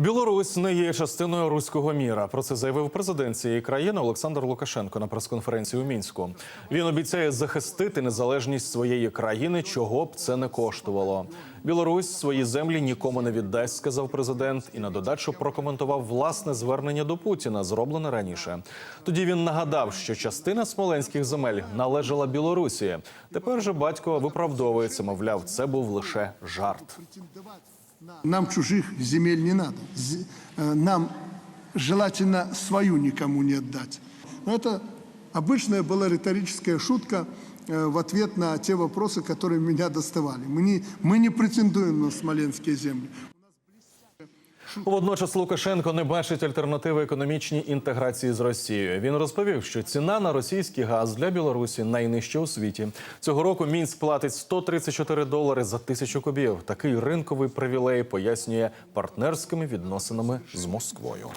Білорусь не є частиною руського міра. Про це заявив президент цієї країни Олександр Лукашенко на прес-конференції у мінську. Він обіцяє захистити незалежність своєї країни, чого б це не коштувало. Білорусь свої землі нікому не віддасть, сказав президент, і на додачу прокоментував власне звернення до Путіна, зроблене раніше. Тоді він нагадав, що частина смоленських земель належала Білорусі. Тепер же батько виправдовується, мовляв, це був лише жарт. Нам чужих земель не надо. З- э, Нам желательно свою никому не отдать. Но это обычная была риторическая шутка э, в ответ на те вопросы, которые меня доставали. Мы не, мы не претендуем на смоленские земли. Водночас Лукашенко не бачить альтернативи економічній інтеграції з Росією. Він розповів, що ціна на російський газ для Білорусі найнижча у світі. Цього року Мінськ платить 134 долари за тисячу кубів. Такий ринковий привілей пояснює партнерськими відносинами з Москвою.